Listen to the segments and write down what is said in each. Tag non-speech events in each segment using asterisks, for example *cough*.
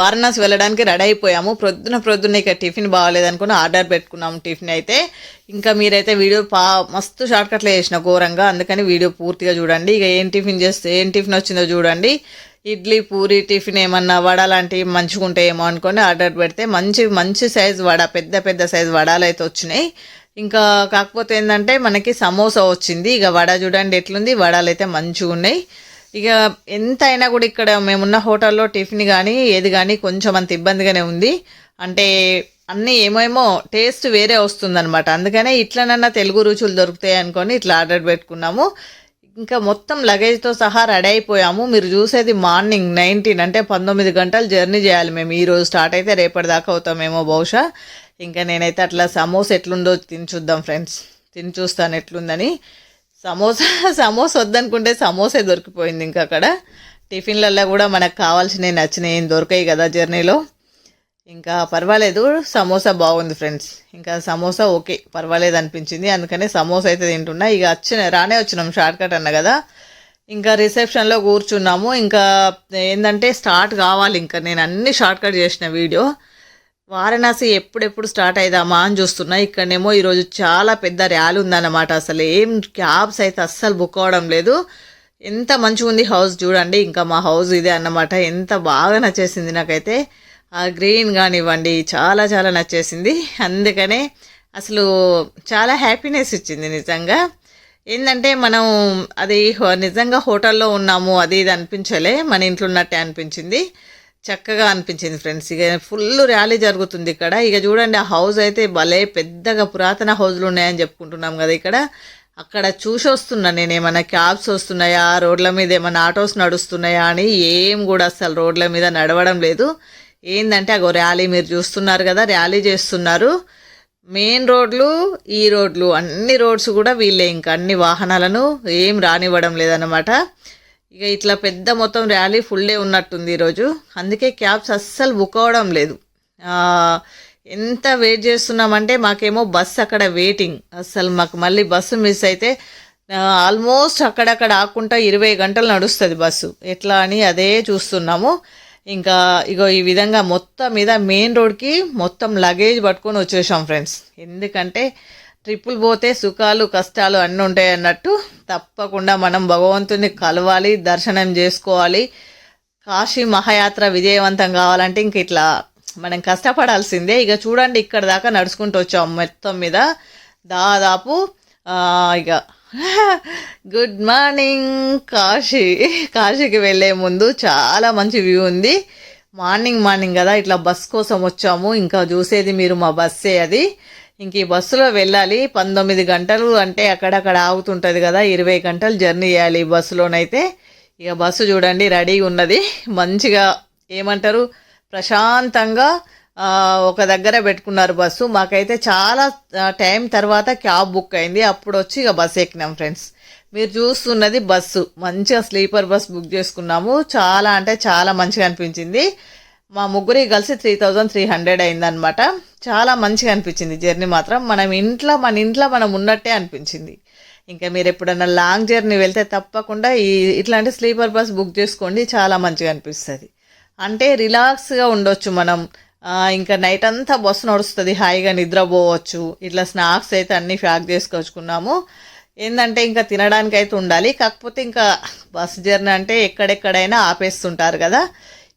వారణాసి వెళ్ళడానికి రెడీ అయిపోయాము. ప్రొద్దున ప్రొద్దున ఇక టిఫిన్ బాగాలేదు అనుకుని ఆర్డర్ పెట్టుకున్నాము టిఫిన్ అయితే. ఇంకా మీరైతే వీడియో పా మస్తు షార్ట్కట్లో చేసిన ఘోరంగా. అందుకని వీడియో పూర్తిగా చూడండి. ఇక ఏం టిఫిన్ చేస్తే ఏం టిఫిన్ వచ్చిందో చూడండి. ఇడ్లీ పూరి టిఫిన్ ఏమన్నా వడ లాంటివి మంచిగా ఉంటాయేమో అనుకొని ఆర్డర్ పెడితే మంచి మంచి సైజు వడ పెద్ద పెద్ద సైజు వడాలు అయితే వచ్చినాయి. ఇంకా కాకపోతే ఏంటంటే మనకి సమోసా వచ్చింది. ఇక వడ చూడండి ఎట్లుంది. వడాలు అయితే మంచిగా ఉన్నాయి. ఇక ఎంత అయినా కూడా ఇక్కడ మేమున్న హోటల్లో టిఫిన్ కానీ ఏది కానీ కొంచెం అంత ఇబ్బందిగానే ఉంది. అంటే అన్నీ ఏమేమో టేస్ట్ వేరే వస్తుందనమాట అందుకనే ఇట్లనన్నా తెలుగు రుచులు దొరుకుతాయి అనుకొని ఇట్లా ఆర్డర్ పెట్టుకున్నాము. ఇంకా మొత్తం లగేజ్తో సహా రెడీ అయిపోయాము. మీరు చూసేది మార్నింగ్ నైన్టీన్ అంటే పంతొమ్మిది గంటలు జర్నీ చేయాలి మేము. ఈరోజు స్టార్ట్ అయితే రేపటి దాకా అవుతామేమో బహుశా. ఇంకా నేనైతే అట్లా సమోసా ఎట్లుందో తిని చూద్దాం ఫ్రెండ్స్. తిని చూస్తాను ఎట్లుందని. సమోసా సమోసా వద్దనుకుంటే సమోసే దొరికిపోయింది ఇంకా అక్కడ. టిఫిన్లలో కూడా మనకు కావాల్సినవి నచ్చినవి ఏం కదా జర్నీలో. ఇంకా పర్వాలేదు సమోసా బాగుంది ఫ్రెండ్స్. ఇంకా సమోసా ఓకే పర్వాలేదు అనిపించింది. అందుకనే సమోసా అయితే తింటున్నా. ఇక వచ్చిన రానే వచ్చినాం షార్ట్ కట్ అన్న కదా. ఇంకా రిసెప్షన్లో కూర్చున్నాము. ఇంకా ఏంటంటే స్టార్ట్ కావాలి ఇంకా. నేను అన్ని షార్ట్ కట్ చేసిన వీడియో. వారణాసి ఎప్పుడెప్పుడు స్టార్ట్ అయిదామా అని చూస్తున్నా. ఇక్కడనేమో ఈరోజు చాలా పెద్ద ర్యాలీ ఉందన్నమాట. అసలు ఏం క్యాబ్స్ అయితే అస్సలు బుక్ అవ్వడం లేదు. ఎంత మంచిగా ఉంది హౌస్ చూడండి. ఇంకా మా హౌస్ ఇదే అన్నమాట. ఎంత బాగా నచ్చేసింది నాకైతే. ఆ గ్రీన్ కానివ్వండి చాలా చాలా నచ్చేసింది. అందుకనే అసలు చాలా హ్యాపీనెస్ ఇచ్చింది నిజంగా. ఏంటంటే మనం అది నిజంగా హోటల్లో ఉన్నాము అది ఇది అనిపించలే. మన ఇంట్లో ఉన్నట్టే అనిపించింది. చక్కగా అనిపించింది ఫ్రెండ్స్. ఇక ఫుల్ ర్యాలీ జరుగుతుంది ఇక్కడ. ఇక చూడండి ఆ హౌస్ అయితే భలే పెద్దగా పురాతన హౌస్లు ఉన్నాయని చెప్పుకుంటున్నాం కదా ఇక్కడ. అక్కడ చూసి వస్తున్నా నేను ఏమైనా క్యాబ్స్ వస్తున్నాయా రోడ్ల మీద ఏమైనా ఆటోస్ నడుస్తున్నాయా అని ఏం కూడా అసలు రోడ్ల మీద నడవడం లేదు. ఏంటంటే అగో ర్యాలీ మీరు చూస్తున్నారు కదా ర్యాలీ చేస్తున్నారు. మెయిన్ రోడ్లు ఈ రోడ్లు అన్ని రోడ్స్ కూడా వీళ్ళే ఇంకా అన్ని వాహనాలను ఏం రానివ్వడం లేదన్నమాట. ఇక ఇట్లా పెద్ద మొత్తం ర్యాలీ ఫుల్ డే ఉన్నట్టుంది ఈరోజు. అందుకే క్యాబ్స్ అస్సలు బుక్ అవ్వడం లేదు. ఎంత వెయిట్ చేస్తున్నామంటే మాకేమో బస్సు అక్కడ వెయిటింగ్. అస్సలు మాకు మళ్ళీ బస్సు మిస్ అయితే ఆల్మోస్ట్ అక్కడక్కడ ఆకుండా ఇరవై గంటలు నడుస్తుంది బస్సు. ఎట్లా అని అదే చూస్తున్నాము. ఇంకా ఇగో ఈ విధంగా మొత్తం మీద మెయిన్ రోడ్కి మొత్తం లగేజ్ పట్టుకొని వచ్చేసాం ఫ్రెండ్స్. ఎందుకంటే ట్రిప్పులు పోతే సుఖాలు కష్టాలు అన్నీ ఉంటాయి అన్నట్టు తప్పకుండా మనం భగవంతుని కలవాలి దర్శనం చేసుకోవాలి. కాశీ మహాయాత్ర విజయవంతం కావాలంటే ఇంక ఇట్లా మనం కష్టపడాల్సిందే. ఇక చూడండి ఇక్కడ దాకా నడుచుకుంటూ వచ్చాం మొత్తం మీద. దాదాపు ఇక *laughs* గుడ్ మార్నింగ్ కాశీ. కాశీకి వెళ్ళే ముందు చాలా మంచి వ్యూ ఉంది. మార్నింగ్ మార్నింగ్ కదా ఇట్లా బస్ కోసం వచ్చాము. ఇంకా చూసేది మీరు మా బస్సే అది. ఇంక ఈ బస్సులో వెళ్ళాలి. పంతొమ్మిది గంటలు అంటే అక్కడక్కడ ఆగుతుంటుంది కదా. ఇరవై గంటలు జర్నీ చేయాలి ఈ బస్సులోనైతే. ఇక బస్సు చూడండి రెడీగా ఉన్నది. మంచిగా ఏమంటారు? ప్రశాంతంగా ఒక దగ్గర పెట్టుకున్నారు బస్సు. మాకైతే చాలా టైం తర్వాత క్యాబ్ బుక్ అయింది. అప్పుడు వచ్చి ఇక బస్సు ఎక్కినాం ఫ్రెండ్స్. మీరు చూస్తున్నది బస్సు. మంచిగా స్లీపర్ బస్ బుక్ చేసుకున్నాము. చాలా అంటే చాలా మంచిగా అనిపించింది. మా ముగ్గురికి కలిసి త్రీ థౌజండ్ త్రీ హండ్రెడ్ అయిందనమాట చాలా మంచిగా అనిపించింది జర్నీ మాత్రం. మనం ఇంట్లో మన ఇంట్లో మనం ఉన్నట్టే అనిపించింది. ఇంకా మీరు ఎప్పుడన్నా లాంగ్ జర్నీ వెళ్తే తప్పకుండా ఈ ఇట్లాంటి స్లీపర్ బస్ బుక్ చేసుకోండి చాలా మంచిగా అనిపిస్తుంది. అంటే రిలాక్స్గా ఉండొచ్చు మనం. ఇంకా నైట్ అంతా బస్సు నడుస్తుంది హాయిగా నిద్రపోవచ్చు. ఇట్లా స్నాక్స్ అయితే అన్నీ ప్యాక్ చేసుకొచ్చుకున్నాము. ఏంటంటే ఇంకా తినడానికి అయితే ఉండాలి. కాకపోతే ఇంకా బస్ జర్నీ అంటే ఎక్కడెక్కడైనా ఆపేస్తుంటారు కదా.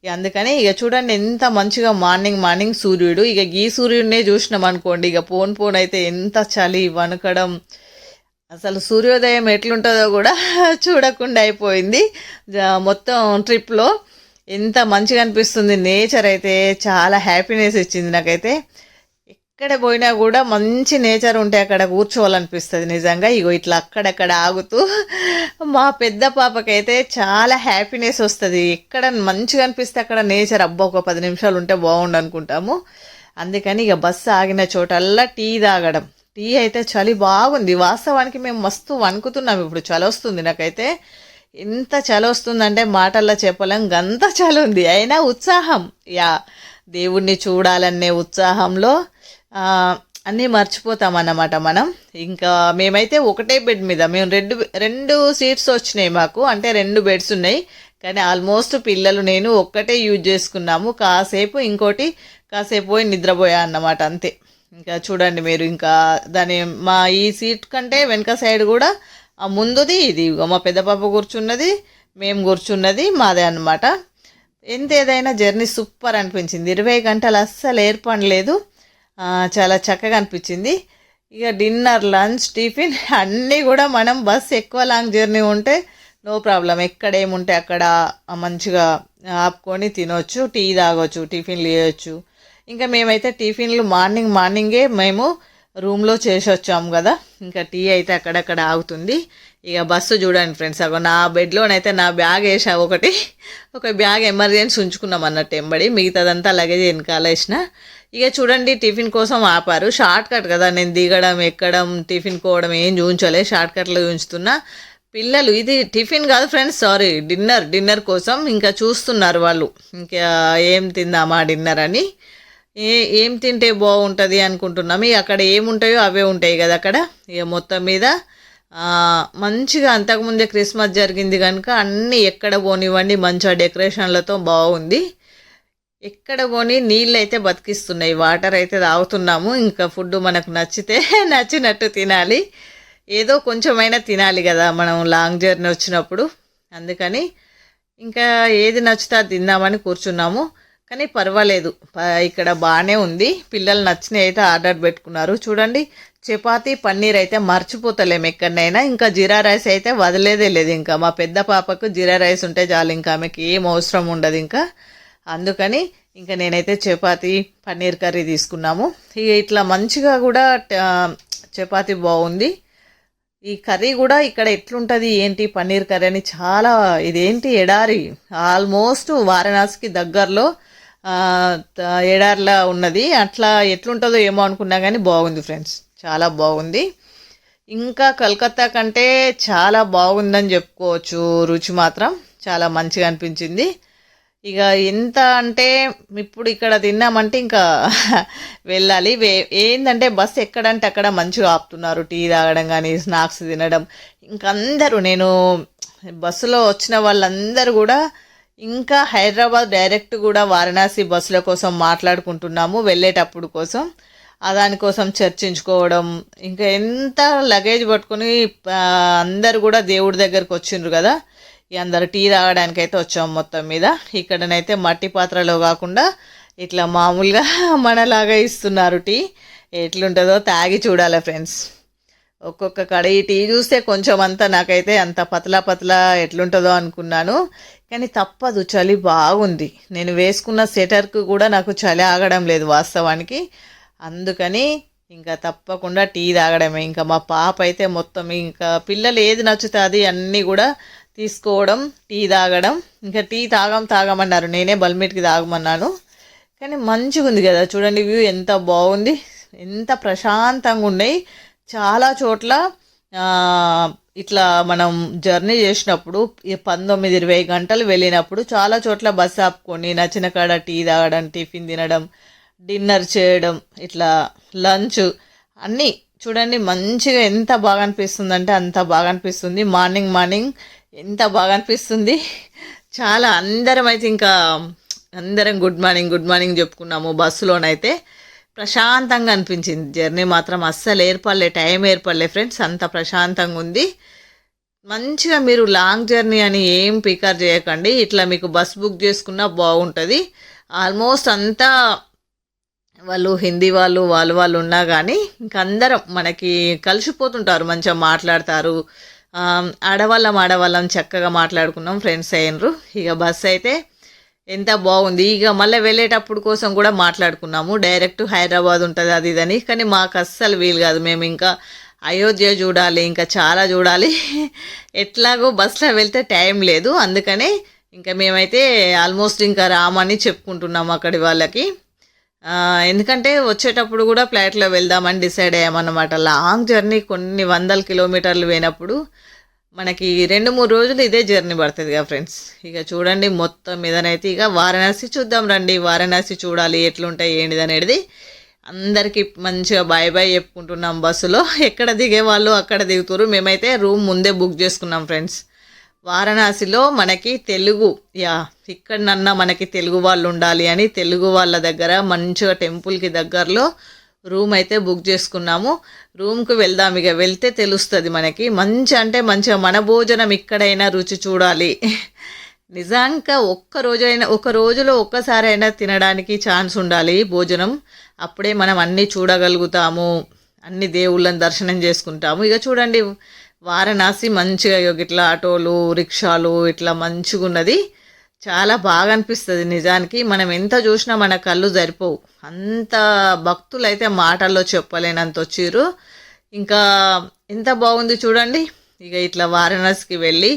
అందుకని ఇక చూడండి ఎంత మంచిగా మార్నింగ్ మార్నింగ్ సూర్యుడు. ఇక ఈ సూర్యుడినే చూసినాం అనుకోండి ఇక పోన్ పోన్ అయితే ఎంత చలి వణకడం. అసలు సూర్యోదయం ఎట్లుంటుందో కూడా *laughs* చూడకుండా అయిపోయింది. మొత్తం ట్రిప్లో ఎంత మంచిగా అనిపిస్తుంది. నేచర్ అయితే చాలా హ్యాపీనెస్ ఇచ్చింది నాకైతే. ఎక్కడ పోయినా కూడా మంచి నేచర్ ఉంటే అక్కడ కూర్చోవాలనిపిస్తుంది నిజంగా. ఇగో ఇట్లా అక్కడక్కడ ఆగుతూ మా పెద్ద పాపకైతే చాలా హ్యాపీనెస్ వస్తుంది. ఎక్కడ మంచిగా అనిపిస్తే అక్కడ నేచర్ అబ్బా ఒక పది నిమిషాలు ఉంటే బాగుండు అనుకుంటాము. అందుకని ఇక బస్సు ఆగిన చోటల్లా టీ తాగడం. టీ అయితే చలి బాగుంది. వాస్తవానికి మేము మస్తు వణుకుతున్నాం ఇప్పుడు. చలి వస్తుంది నాకైతే. ఎంత చలి వస్తుందంటే మాటల్లో చెప్పలేం. గంత చలి ఉంది. అయినా ఉత్సాహం. యా దేవుణ్ణి చూడాలనే ఉత్సాహంలో అన్నీ మర్చిపోతాం అన్నమాట మనం. ఇంకా మేమైతే ఒకటే బెడ్ మీద మేము రెండు రెండు సీట్స్ వచ్చినాయి మాకు అంటే రెండు బెడ్స్ ఉన్నాయి. కానీ ఆల్మోస్ట్ పిల్లలు నేను ఒక్కటే యూజ్ చేసుకున్నాము. కాసేపు ఇంకోటి కాసేపు పోయి నిద్రపోయా అన్నమాట అంతే. ఇంకా చూడండి మీరు ఇంకా దాని మా ఈ సీట్ కంటే వెనక సైడ్ కూడా ఆ ముందుది ఇది. మా పెద్ద పాప కూర్చున్నది మేము కూర్చున్నది మాదే అన్నమాట. ఎంత ఏదైనా జర్నీ సూపర్ అనిపించింది. ఇరవై గంటలు అస్సలు ఏర్పడలేదు. చాలా చక్కగా అనిపించింది. ఇక డిన్నర్ లంచ్ టిఫిన్ అన్నీ కూడా మనం బస్ ఎక్కువ లాంగ్ జర్నీ ఉంటే నో ప్రాబ్లం. ఎక్కడ ఏముంటే అక్కడ మంచిగా ఆపుకొని తినొచ్చు టీ తాగొచ్చు టిఫిన్లు చేయొచ్చు. ఇంకా మేమైతే టిఫిన్లు మార్నింగ్ మార్నింగే మేము రూమ్లో చేసి వచ్చాము కదా. ఇంకా టీ అయితే అక్కడక్కడ ఆగుతుంది. ఇక బస్సు చూడండి ఫ్రెండ్స్. అగో నా బెడ్లోనైతే నా బ్యాగ్ వేసా ఒకటి. ఒక బ్యాగ్ ఎమర్జెన్సీ ఉంచుకున్నాం అన్నట్టు ఎంబడి. మిగతాదంతా లగేజ్ వెనకాల వేసిన. ఇక చూడండి టిఫిన్ కోసం ఆపారు. షార్ట్ కట్ కదా నేను దిగడం ఎక్కడం టిఫిన్ కోవడం ఏం చూపించలే. షార్ట్ కట్లో ఉంచుతున్నా పిల్లలు ఇది టిఫిన్ కాదు ఫ్రెండ్స్ సారీ డిన్నర్ డిన్నర్ కోసం ఇంకా చూస్తున్నారు వాళ్ళు. ఇంకా ఏం తిందామా డిన్నర్ అని. ఏ ఏం తింటే బాగుంటుంది అనుకుంటున్నాము ఇక అక్కడ ఏముంటాయో అవే ఉంటాయి కదా అక్కడ. ఇక మొత్తం మీద మంచిగా అంతకుముందే క్రిస్మస్ జరిగింది కనుక అన్నీ ఎక్కడ పోనివ్వండి. మంచిగా డెకరేషన్లతో బాగుంది. ఎక్కడ పోని నీళ్ళు అయితే బతికిస్తున్నాయి వాటర్ అయితే తాగుతున్నాము ఇంకా ఫుడ్ మనకు నచ్చితే *laughs* నచ్చినట్టు తినాలి. ఏదో కొంచెమైనా తినాలి కదా మనం లాంగ్ జర్నీ వచ్చినప్పుడు. అందుకని ఇంకా ఏది నచ్చితే అది తిందామని కూర్చున్నాము. కానీ పర్వాలేదు. ఇక్కడ బాగానే ఉంది. పిల్లలు నచ్చినవి అయితే ఆర్డర్ పెట్టుకున్నారు. చూడండి చపాతీ పన్నీర్ అయితే మర్చిపోతలేము ఎక్కడనైనా. ఇంకా జీరా రైస్ అయితే వదిలేదే లేదు. ఇంకా మా పెద్ద పాపకు జీరా రైస్ ఉంటే చాలు. ఇంకా ఆమెకి ఏం అవసరం ఉండదు ఇంకా. అందుకని ఇంకా నేనైతే చపాతి పన్నీర్ కర్రీ తీసుకున్నాము. ఇక ఇట్లా మంచిగా కూడా చపాతి బాగుంది. ఈ కర్రీ కూడా ఇక్కడ ఎట్లుంటుంది ఏంటి పన్నీర్ కర్రీ అని చాలా ఇదేంటి ఎడారి ఆల్మోస్ట్ వారణాసికి దగ్గరలో ఎడారిలా ఉన్నది. అట్లా ఎట్లుంటుందో ఏమో అనుకున్నా కానీ బాగుంది ఫ్రెండ్స్ చాలా బాగుంది. ఇంకా కలకత్తా కంటే చాలా బాగుందని చెప్పుకోవచ్చు రుచి మాత్రం చాలా మంచిగా అనిపించింది. ఇక ఎంత అంటే ఇప్పుడు ఇక్కడ తిన్నామంటే ఇంకా *laughs* వెళ్ళాలి. వే ఏంటంటే బస్ ఎక్కడంటే అక్కడ మంచిగా ఆపుతున్నారు. టీ తాగడం కానీ స్నాక్స్ తినడం. ఇంకా అందరూ నేను బస్సులో వచ్చిన వాళ్ళందరూ కూడా ఇంకా హైదరాబాద్ డైరెక్ట్ కూడా వారణాసి బస్సుల కోసం మాట్లాడుకుంటున్నాము. వెళ్ళేటప్పుడు కోసం. దానికోసం చర్చించుకోవడం. ఇంకా ఎంత లగేజ్ పట్టుకొని అందరు కూడా దేవుడి దగ్గరకు వచ్చిండ్రు కదా. అందరు టీ తాగడానికి అయితే వచ్చాము మొత్తం మీద. ఇక్కడనైతే మట్టి పాత్రలో కాకుండా ఇట్లా మామూలుగా *laughs* మనలాగా ఇస్తున్నారు టీ. ఎట్లుంటుందో తాగి చూడాలి ఫ్రెండ్స్. ఒక్కొక్క కడ ఈ టీ చూస్తే కొంచెం అంతా నాకైతే అంత పతలా పతలా ఎట్లుంటుందో అనుకున్నాను. కానీ తప్పదు చలి బాగుంది. నేను వేసుకున్న స్వెటర్కు కూడా నాకు చలి ఆగడం లేదు వాస్తవానికి. అందుకని ఇంకా తప్పకుండా టీ తాగడమే. ఇంకా మా పాప అయితే మొత్తం ఇంకా పిల్లలు ఏది నచ్చుతుంది అది అన్నీ కూడా తీసుకోవడం టీ తాగడం ఇంకా టీ తాగం తాగమన్నారు. నేనే బల్మిట్కి తాగమన్నాను. కానీ మంచిగా ఉంది కదా. చూడండి వ్యూ ఎంత బాగుంది. ఎంత ప్రశాంతంగా ఉన్నాయి చాలా చోట్ల ఇట్లా మనం జర్నీ చేసినప్పుడు పంతొమ్మిది ఇరవై గంటలు వెళ్ళినప్పుడు చాలా చోట్ల బస్ ఆపుకొని నచ్చిన కాడ టీ తాగడం టిఫిన్ తినడం డిన్నర్ చేయడం ఇట్లా లంచ్ అన్నీ చూడండి మంచిగా ఎంత బాగా అనిపిస్తుంది అంటే అంత బాగా అనిపిస్తుంది మార్నింగ్ మార్నింగ్ ఎంత బాగా అనిపిస్తుంది చాలా అందరం అయితే ఇంకా అందరం గుడ్ మార్నింగ్ గుడ్ మార్నింగ్ చెప్పుకున్నాము బస్సులోనైతే. ప్రశాంతంగా అనిపించింది. జర్నీ మాత్రం అస్సలు ఏర్పడలే టైం ఏర్పడలే ఫ్రెండ్స్. అంత ప్రశాంతంగా ఉంది. మంచిగా మీరు లాంగ్ జర్నీ అని ఏం పికర్ చేయకండి. ఇట్లా మీకు బస్ బుక్ చేసుకున్నా బాగుంటుంది. ఆల్మోస్ట్ అంతా వాళ్ళు హిందీ వాళ్ళు వాళ్ళు వాళ్ళు ఉన్నా కానీ ఇంకా అందరం మనకి కలిసిపోతుంటారు మంచిగా మాట్లాడతారు. ఆడవాళ్ళం ఆడవాళ్ళం చక్కగా మాట్లాడుకున్నాం. ఫ్రెండ్స్ అయినరు ఇక బస్ అయితే ఎంత బాగుంది. ఇక మళ్ళీ వెళ్ళేటప్పుడు కోసం కూడా మాట్లాడుకున్నాము. డైరెక్ట్ హైదరాబాద్ ఉంటుంది అది ఇదని. కానీ మాకు అస్సలు వీలు కాదు. మేము ఇంకా అయోధ్య చూడాలి ఇంకా చాలా చూడాలి. *laughs* ఎట్లాగో బస్సులో వెళ్తే టైం లేదు. అందుకనే ఇంకా మేమైతే ఆల్మోస్ట్ ఇంకా రామని చెప్పుకుంటున్నాము అక్కడి వాళ్ళకి. ఎందుకంటే వచ్చేటప్పుడు కూడా ఫ్లైట్లో వెళ్దామని డిసైడ్ అయ్యామన్నమాట. లాంగ్ జర్నీ కొన్ని వందల కిలోమీటర్లు పోయినప్పుడు మనకి రెండు మూడు రోజులు ఇదే జర్నీ పడుతుంది కదా ఫ్రెండ్స్ ఇక చూడండి మొత్తం మీదనైతే ఇక వారణాసి చూద్దాం రండి. వారణాసి చూడాలి ఎట్లుంటాయి ఏంటిది అనేది అందరికీ మంచిగా బాయ్ బాయ్ చెప్పుకుంటున్నాం బస్సులో. ఎక్కడ దిగే వాళ్ళు అక్కడ దిగుతారు. మేమైతే రూమ్ ముందే బుక్ చేసుకున్నాం ఫ్రెండ్స్ వారణాసిలో మనకి తెలుగు యా ఇక్కడనన్నా మనకి తెలుగు వాళ్ళు ఉండాలి అని తెలుగు వాళ్ళ దగ్గర మంచిగా టెంపుల్కి దగ్గరలో రూమ్ అయితే బుక్ చేసుకున్నాము. రూమ్కి వెళ్దాం ఇక వెళ్తే తెలుస్తుంది మనకి. మంచి అంటే మంచిగా మన భోజనం ఇక్కడైనా రుచి చూడాలి. నిజంగా ఒక్క రోజైనా ఒక రోజులో ఒక్కసారైనా తినడానికి ఛాన్స్ ఉండాలి భోజనం. అప్పుడే మనం అన్నీ చూడగలుగుతాము. అన్ని దేవుళ్ళని దర్శనం చేసుకుంటాము. ఇక చూడండి వారణాసి మంచిగా ఇగో ఇట్లా ఆటోలు రిక్షాలు ఇట్లా మంచిగా ఉన్నది చాలా బాగా అనిపిస్తుంది నిజానికి. మనం ఎంత చూసినా మన కళ్ళు సరిపోవు. అంత భక్తులు అయితే మాటల్లో చెప్పలేనంత వచ్చిర్రు ఇంకా ఎంత బాగుంది చూడండి. ఇక ఇట్లా వారణాసికి వెళ్ళి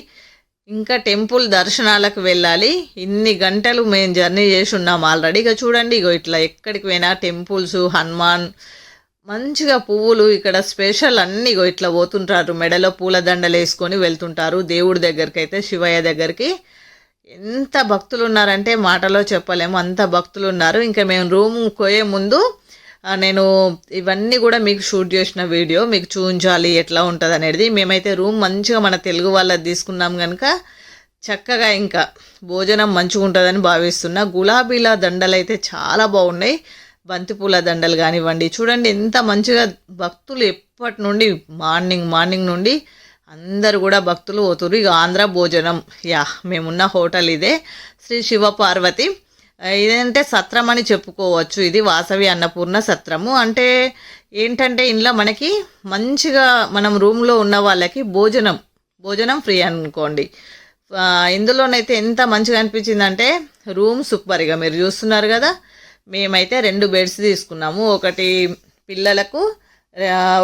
ఇంకా టెంపుల్ దర్శనాలకు వెళ్ళాలి. ఇన్ని గంటలు మేము జర్నీ చేసి ఉన్నాం ఆల్రెడీ. ఇక చూడండి ఇగో ఇట్లా ఎక్కడికి పోయినా టెంపుల్స్ హనుమాన్ మంచిగా పువ్వులు ఇక్కడ స్పెషల్ అన్ని ఇట్లా పోతుంటారు. మెడలో పూల దండలు వేసుకొని వెళ్తుంటారు. దేవుడి దగ్గరికి అయితే శివయ్య దగ్గరికి. ఎంత భక్తులు ఉన్నారంటే మాటలో చెప్పలేము. అంత భక్తులు ఉన్నారు ఇంకా మేము రూమ్ పోయే ముందు నేను ఇవన్నీ కూడా మీకు షూట్ చేసిన వీడియో మీకు చూపించాలి ఎట్లా ఉంటుంది అనేది మేమైతే రూమ్ మంచిగా మన తెలుగు వాళ్ళది తీసుకున్నాం కనుక చక్కగా ఇంకా భోజనం మంచిగా ఉంటుందని భావిస్తున్నా. గులాబీల దండలు అయితే చాలా బాగున్నాయి. బంతిపూల దండలు కానివ్వండి చూడండి ఎంత మంచిగా భక్తులు ఎప్పటి నుండి మార్నింగ్ మార్నింగ్ నుండి అందరు కూడా భక్తులు పోతురు ఇక ఆంధ్ర భోజనం యా మేమున్న హోటల్ ఇదే శ్రీ శివ పార్వతి. సత్రం అని చెప్పుకోవచ్చు. ఇది వాసవి అన్నపూర్ణ సత్రము. అంటే ఏంటంటే ఇంట్లో మనకి మంచిగా మనం రూమ్లో ఉన్న వాళ్ళకి భోజనం భోజనం ఫ్రీ అనుకోండి. ఇందులోనైతే ఎంత మంచిగా అనిపించిందంటే రూమ్ సూపర్గా. మీరు చూస్తున్నారు కదా మేమైతే రెండు బెడ్స్ తీసుకున్నాము. ఒకటి పిల్లలకు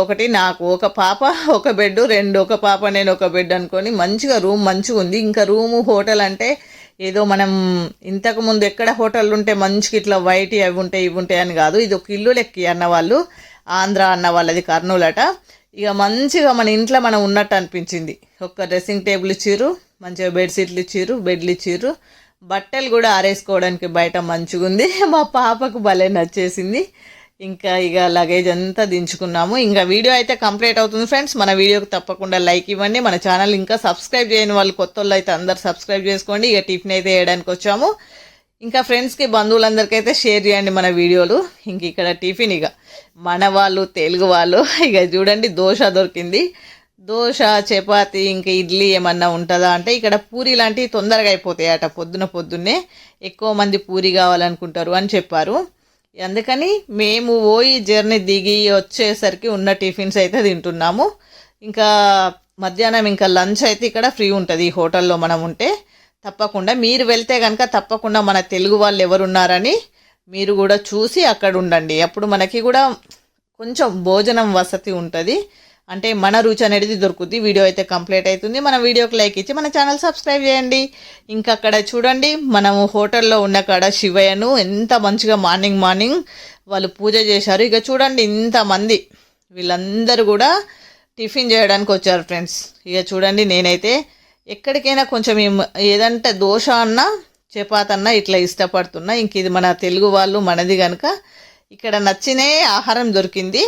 ఒకటి నాకు. ఒక పాప ఒక బెడ్ రెండు. ఒక పాప నేను ఒక బెడ్ అనుకొని మంచిగా రూమ్ మంచిగా ఉంది. ఇంకా రూము హోటల్ అంటే ఏదో మనం ఇంతకుముందు ఎక్కడ హోటల్ ఉంటే మంచిగా ఇట్లా వైట్ అవి ఉంటాయి ఇవి ఉంటాయి అని కాదు. ఇది ఒక ఇల్లు లెక్కి అన్న వాళ్ళు. ఆంధ్ర అన్న వాళ్ళది కర్నూలట. ఇక మంచిగా మన ఇంట్లో మనం ఉన్నట్టు అనిపించింది. ఒక డ్రెస్సింగ్ టేబుల్ ఇచ్చిర్రు మంచిగా బెడ్షీట్లు ఇచ్చిర్రు బెడ్లు ఇచ్చిర్రు. బట్టలు కూడా ఆరేసుకోవడానికి బయట మంచిగా ఉంది *laughs* మా పాపకు భలే నచ్చేసింది. ఇంకా ఇక లగేజ్ అంతా దించుకున్నాము. ఇంకా వీడియో అయితే కంప్లీట్ అవుతుంది ఫ్రెండ్స్. మన వీడియోకి తప్పకుండా లైక్ ఇవ్వండి. మన ఛానల్ ఇంకా సబ్స్క్రైబ్ చేయని వాళ్ళు కొత్త వాళ్ళు అయితే అందరు సబ్స్క్రైబ్ చేసుకోండి. ఇక టిఫిన్ అయితే వేయడానికి వచ్చాము. ఇంకా ఫ్రెండ్స్కి బంధువులందరికీ అయితే షేర్ చేయండి మన వీడియోలు. ఇంక ఇక్కడ టిఫిన్ ఇక. మన వాళ్ళు తెలుగు వాళ్ళు. *laughs* ఇక చూడండి దోశ దొరికింది. దోశ చపాతి ఇంకా ఇడ్లీ ఏమన్నా ఉంటుందా అంటే ఇక్కడ పూరి లాంటివి తొందరగా అయిపోతాయి అట పొద్దున పొద్దున్నే. ఎక్కువ మంది పూరి కావాలనుకుంటారు అని చెప్పారు. అందుకని మేము పోయి జర్నీ దిగి వచ్చేసరికి ఉన్న టిఫిన్స్ అయితే తింటున్నాము. ఇంకా మధ్యాహ్నం ఇంకా లంచ్ అయితే ఇక్కడ ఫ్రీ ఉంటుంది ఈ హోటల్లో మనం ఉంటే. తప్పకుండా మీరు వెళ్తే కనుక తప్పకుండా మన తెలుగు వాళ్ళు ఎవరున్నారని మీరు కూడా చూసి అక్కడ ఉండండి. అప్పుడు మనకి కూడా కొంచెం భోజనం వసతి ఉంటుంది. అంటే మన రుచి అనేది దొరుకుద్ది. వీడియో అయితే కంప్లీట్ అవుతుంది మన వీడియోకి లైక్ ఇచ్చి మన ఛానల్ సబ్స్క్రైబ్ చేయండి. ఇంకా అక్కడ చూడండి మనము హోటల్లో ఉన్న కాడ శివయ్యను ఎంత మంచిగా మార్నింగ్ మార్నింగ్ వాళ్ళు పూజ చేశారు. ఇక చూడండి ఇంతమంది వీళ్ళందరూ కూడా టిఫిన్ చేయడానికి వచ్చారు ఫ్రెండ్స్. ఇక చూడండి నేనైతే ఎక్కడికైనా కొంచెం ఏదంటే దోశ అన్నా చపాతి అన్నా ఇట్లా ఇష్టపడుతున్నా. ఇంక ఇది మన తెలుగు వాళ్ళు మనది కనుక ఇక్కడ నచ్చినే ఆహారం దొరికింది.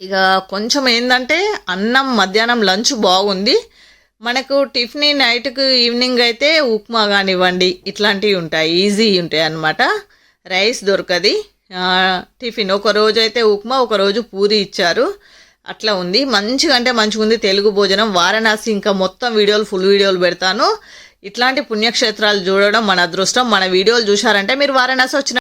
ఇక కొంచెం ఏంటంటే అన్నం మధ్యాహ్నం లంచ్ బాగుంది. మనకు టిఫిన్ నైట్కి ఈవినింగ్ అయితే ఉప్మా కానివ్వండి ఇట్లాంటివి ఉంటాయి ఈజీ ఉంటాయి అన్నమాట. రైస్ దొరకది. టిఫిన్ ఒక రోజు అయితే ఉప్మా ఒక రోజు పూరి ఇచ్చారు. అట్లా ఉంది. మంచిగా అంటే మంచిగా ఉంది తెలుగు భోజనం. వారణాసి ఇంకా మొత్తం వీడియోలు ఫుల్ వీడియోలు పెడతాను. ఇట్లాంటి పుణ్యక్షేత్రాలు చూడడం మన అదృష్టం. మన వీడియోలు చూశారంటే మీరు వారణాసి వచ్చిన